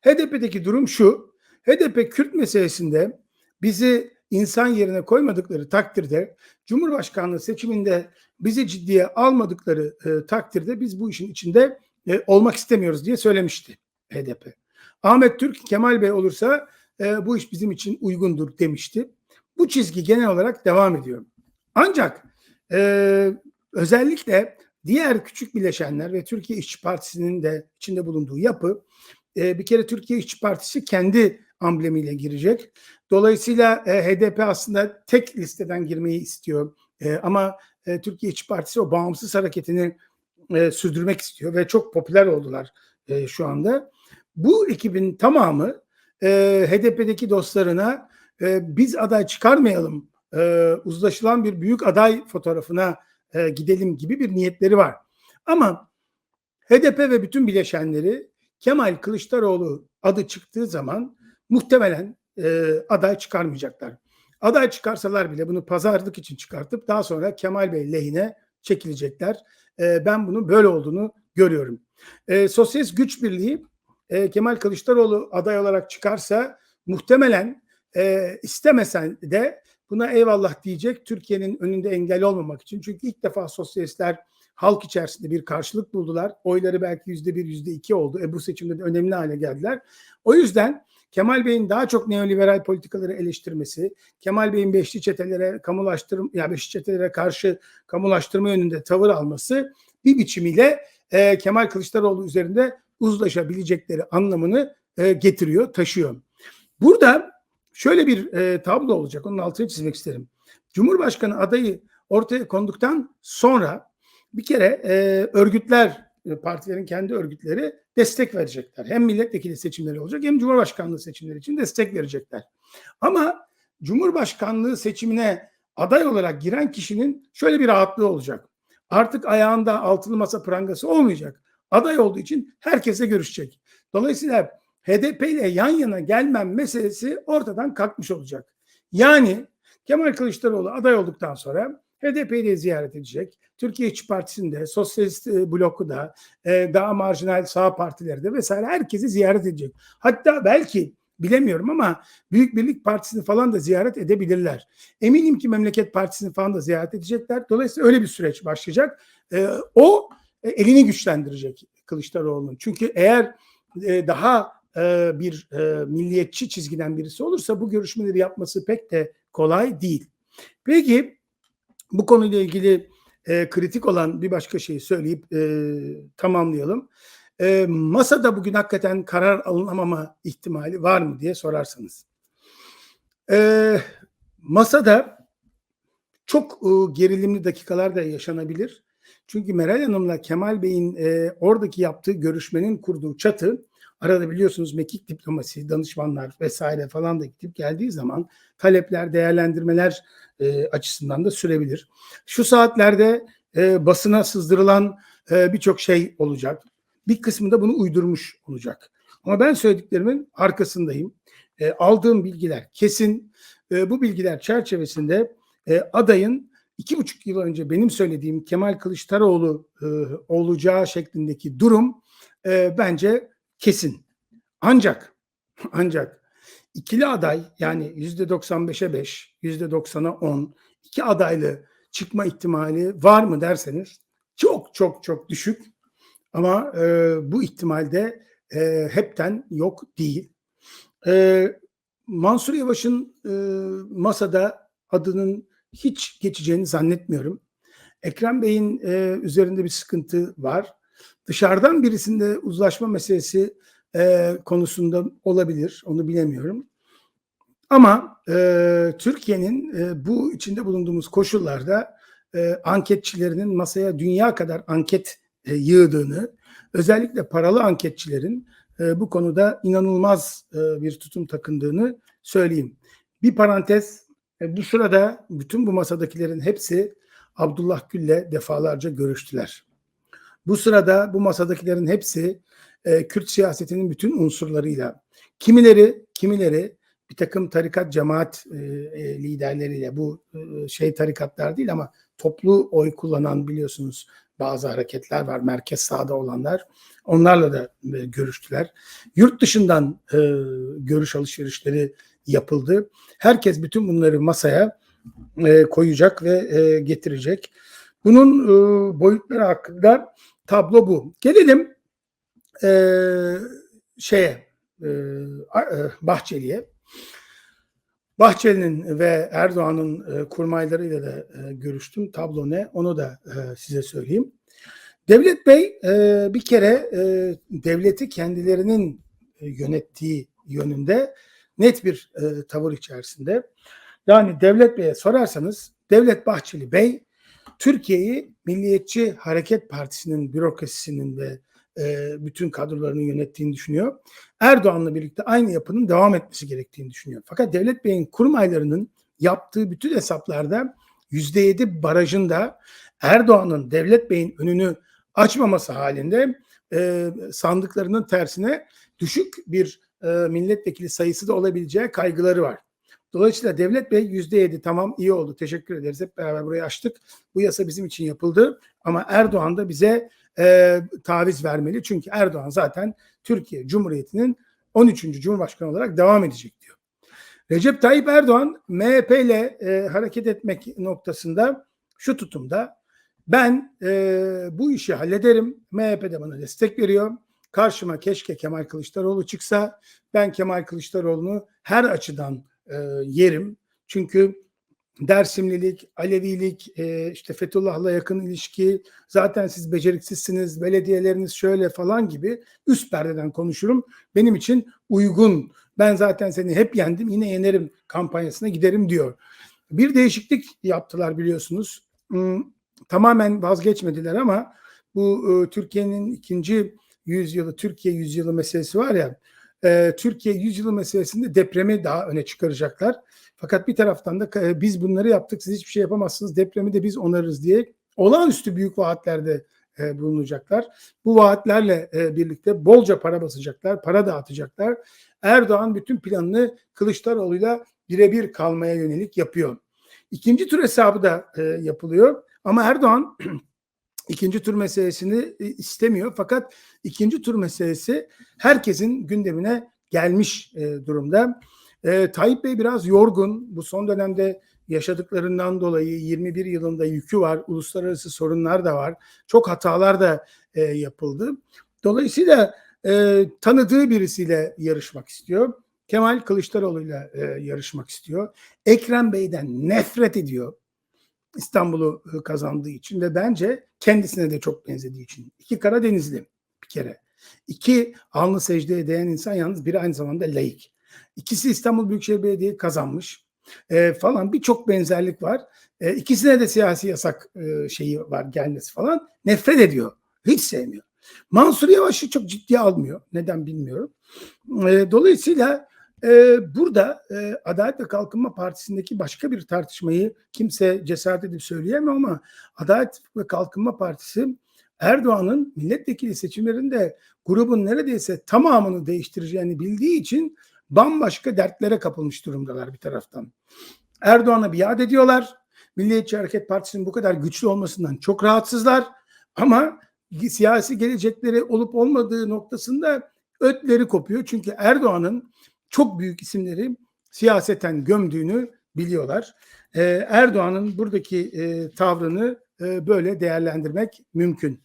HDP'deki durum şu. HDP Kürt meselesinde bizi insan yerine koymadıkları takdirde Cumhurbaşkanlığı seçiminde bizi ciddiye almadıkları e, takdirde biz bu işin içinde e, olmak istemiyoruz diye söylemişti HDP. Ahmet Türk Kemal Bey olursa e, bu iş bizim için uygundur demişti. Bu çizgi genel olarak devam ediyor. Ancak e, özellikle diğer küçük bileşenler ve Türkiye İşçi Partisi'nin de içinde bulunduğu yapı e, bir kere Türkiye İşçi Partisi kendi amblemiyle girecek. Dolayısıyla e, HDP aslında tek listeden girmeyi istiyor. E, ama e, Türkiye İşçi Partisi o bağımsız hareketini e, sürdürmek istiyor ve çok popüler oldular e, şu anda. Bu ekibin tamamı e, HDP'deki dostlarına e, biz aday çıkarmayalım, e, uzlaşılan bir büyük aday fotoğrafına e, gidelim gibi bir niyetleri var. Ama HDP ve bütün bileşenleri Kemal Kılıçdaroğlu adı çıktığı zaman muhtemelen e, aday çıkarmayacaklar. Aday çıkarsalar bile bunu pazarlık için çıkartıp daha sonra Kemal Bey lehine çekilecekler. E, ben bunun böyle olduğunu görüyorum. E, Sosyalist Güç Birliği e, Kemal Kılıçdaroğlu aday olarak çıkarsa muhtemelen e, istemesen de buna eyvallah diyecek Türkiye'nin önünde engel olmamak için. Çünkü ilk defa sosyalistler halk içerisinde bir karşılık buldular. Oyları belki yüzde bir, yüzde iki oldu. E bu seçimde de önemli hale geldiler. O yüzden Kemal Bey'in daha çok neoliberal politikaları eleştirmesi, Kemal Bey'in beşli çetelere kamulaştırma ya yani beşli çetelere karşı kamulaştırma yönünde tavır alması bir biçimiyle e, Kemal Kılıçdaroğlu üzerinde uzlaşabilecekleri anlamını e, getiriyor, taşıyor. Burada şöyle bir e, tablo olacak. Onun altını çizmek isterim. Cumhurbaşkanı adayı ortaya konduktan sonra bir kere e, örgütler, e, partilerin kendi örgütleri destek verecekler. Hem milletvekili seçimleri olacak hem cumhurbaşkanlığı seçimleri için destek verecekler. Ama cumhurbaşkanlığı seçimine aday olarak giren kişinin şöyle bir rahatlığı olacak. Artık ayağında altılı masa prangası olmayacak. Aday olduğu için herkese görüşecek. Dolayısıyla HDP ile yan yana gelmem meselesi ortadan kalkmış olacak. Yani Kemal Kılıçdaroğlu aday olduktan sonra HDP'yi ziyaret edecek. Türkiye İşçi Partisi'nde, Sosyalist e, bloku da, e, daha marjinal sağ partileri de vesaire herkesi ziyaret edecek. Hatta belki bilemiyorum ama Büyük Birlik Partisi'ni falan da ziyaret edebilirler. Eminim ki Memleket Partisi'ni falan da ziyaret edecekler. Dolayısıyla öyle bir süreç başlayacak. E, o elini güçlendirecek Kılıçdaroğlu'nun. Çünkü eğer daha bir milliyetçi çizgiden birisi olursa bu görüşmeleri yapması pek de kolay değil. Peki bu konuyla ilgili e, kritik olan bir başka şeyi söyleyip e, tamamlayalım. E, masada bugün hakikaten karar alınamama ihtimali var mı diye sorarsanız. E, masada çok e, gerilimli dakikalar da yaşanabilir. Çünkü Meral Hanım'la Kemal Bey'in e, oradaki yaptığı görüşmenin kurduğu çatı arada biliyorsunuz mekik diplomasi, danışmanlar vesaire falan da gidip geldiği zaman talepler, değerlendirmeler e, açısından da sürebilir. Şu saatlerde e, basına sızdırılan e, birçok şey olacak. Bir kısmı da bunu uydurmuş olacak. Ama ben söylediklerimin arkasındayım. E, aldığım bilgiler kesin. E, bu bilgiler çerçevesinde e, adayın iki buçuk yıl önce benim söylediğim Kemal Kılıçdaroğlu e, olacağı şeklindeki durum e, bence kesin. Ancak ancak ikili aday yani yüzde 95'e 5, yüzde 90'a 10 iki adaylı çıkma ihtimali var mı derseniz çok çok çok düşük. Ama e, bu ihtimalde e, hepten yok değil. E, Mansur Yavaş'ın e, masada adının hiç geçeceğini zannetmiyorum. Ekrem Bey'in e, üzerinde bir sıkıntı var. Dışarıdan birisinde uzlaşma meselesi e, konusunda olabilir. Onu bilemiyorum. Ama e, Türkiye'nin e, bu içinde bulunduğumuz koşullarda e, anketçilerinin masaya dünya kadar anket e, yığdığını, özellikle paralı anketçilerin e, bu konuda inanılmaz e, bir tutum takındığını söyleyeyim. Bir parantez, e, bu sırada bütün bu masadakilerin hepsi Abdullah Gül'le defalarca görüştüler. Bu sırada bu masadakilerin hepsi e, Kürt siyasetinin bütün unsurlarıyla, kimileri kimileri bir takım tarikat cemaat e, e, liderleriyle bu e, şey tarikatlar değil ama toplu oy kullanan biliyorsunuz bazı hareketler var, merkez sağda olanlar. Onlarla da e, görüştüler. Yurt dışından e, görüş alışverişleri yapıldı. Herkes bütün bunları masaya e, koyacak ve e, getirecek. Bunun e, boyutları hakkında tablo bu. Gelelim e, şeye e, e, Bahçeli'ye. Bahçeli'nin ve Erdoğan'ın e, kurmaylarıyla da e, görüştüm. Tablo ne? Onu da e, size söyleyeyim. Devlet Bey e, bir kere e, devleti kendilerinin e, yönettiği yönünde net bir e, tavır içerisinde. Yani Devlet Bey'e sorarsanız Devlet Bahçeli Bey Türkiye'yi Milliyetçi Hareket Partisi'nin bürokrasisinin ve e, bütün kadrolarının yönettiğini düşünüyor. Erdoğan'la birlikte aynı yapının devam etmesi gerektiğini düşünüyor. Fakat Devlet Bey'in kurmaylarının yaptığı bütün hesaplarda %7 barajında Erdoğan'ın Devlet Bey'in önünü açmaması halinde e, sandıklarının tersine düşük bir e, milletvekili sayısı da olabileceği kaygıları var. Dolayısıyla Devlet Bey %7 tamam iyi oldu teşekkür ederiz hep beraber burayı açtık. Bu yasa bizim için yapıldı ama Erdoğan da bize e, taviz vermeli. Çünkü Erdoğan zaten Türkiye Cumhuriyeti'nin 13. Cumhurbaşkanı olarak devam edecek diyor. Recep Tayyip Erdoğan MHP ile e, hareket etmek noktasında şu tutumda ben e, bu işi hallederim. MHP de bana destek veriyor. Karşıma keşke Kemal Kılıçdaroğlu çıksa. Ben Kemal Kılıçdaroğlu'nu her açıdan e, yerim. Çünkü Dersimlilik, Alevilik, e, işte Fethullah'la yakın ilişki, zaten siz beceriksizsiniz, belediyeleriniz şöyle falan gibi üst perdeden konuşurum. Benim için uygun. Ben zaten seni hep yendim, yine yenerim kampanyasına giderim diyor. Bir değişiklik yaptılar biliyorsunuz. Hmm, tamamen vazgeçmediler ama bu e, Türkiye'nin ikinci yüzyılı, Türkiye yüzyılı meselesi var ya, e, Türkiye yüzyılı meselesinde depremi daha öne çıkaracaklar. Fakat bir taraftan da e, biz bunları yaptık, siz hiçbir şey yapamazsınız, depremi de biz onarız diye olağanüstü büyük vaatlerde e, bulunacaklar. Bu vaatlerle e, birlikte bolca para basacaklar, para dağıtacaklar. Erdoğan bütün planını Kılıçdaroğlu'yla birebir kalmaya yönelik yapıyor. İkinci tur hesabı da e, yapılıyor ama Erdoğan ikinci tur meselesini e, istemiyor. Fakat ikinci tur meselesi herkesin gündemine gelmiş e, durumda. E, Tayyip Bey biraz yorgun. Bu son dönemde yaşadıklarından dolayı 21 yılında yükü var. Uluslararası sorunlar da var. Çok hatalar da e, yapıldı. Dolayısıyla tanıdığı birisiyle yarışmak istiyor. Kemal Kılıçdaroğlu'yla e, yarışmak istiyor. Ekrem Bey'den nefret ediyor. İstanbul'u e, kazandığı için ve bence kendisine de çok benzediği için. İki Karadenizli bir kere. İki alnı secdeye değen insan yalnız biri aynı zamanda laik. İkisi İstanbul Büyükşehir Belediye kazanmış e, falan birçok benzerlik var. E, ikisine de siyasi yasak e, şeyi var gelmesi falan. Nefret ediyor. Hiç sevmiyor. Mansur Yavaş'ı çok ciddiye almıyor. Neden bilmiyorum. E, dolayısıyla e, burada e, Adalet ve Kalkınma Partisi'ndeki başka bir tartışmayı kimse cesaret edip söyleyemiyor ama Adalet ve Kalkınma Partisi Erdoğan'ın milletvekili seçimlerinde grubun neredeyse tamamını değiştireceğini bildiği için bambaşka dertlere kapılmış durumdalar bir taraftan. Erdoğan'a biat ediyorlar. Milliyetçi Hareket Partisi'nin bu kadar güçlü olmasından çok rahatsızlar. Ama siyasi gelecekleri olup olmadığı noktasında ötleri kopuyor. Çünkü Erdoğan'ın çok büyük isimleri siyaseten gömdüğünü biliyorlar. Ee, Erdoğan'ın buradaki e, tavrını e, böyle değerlendirmek mümkün.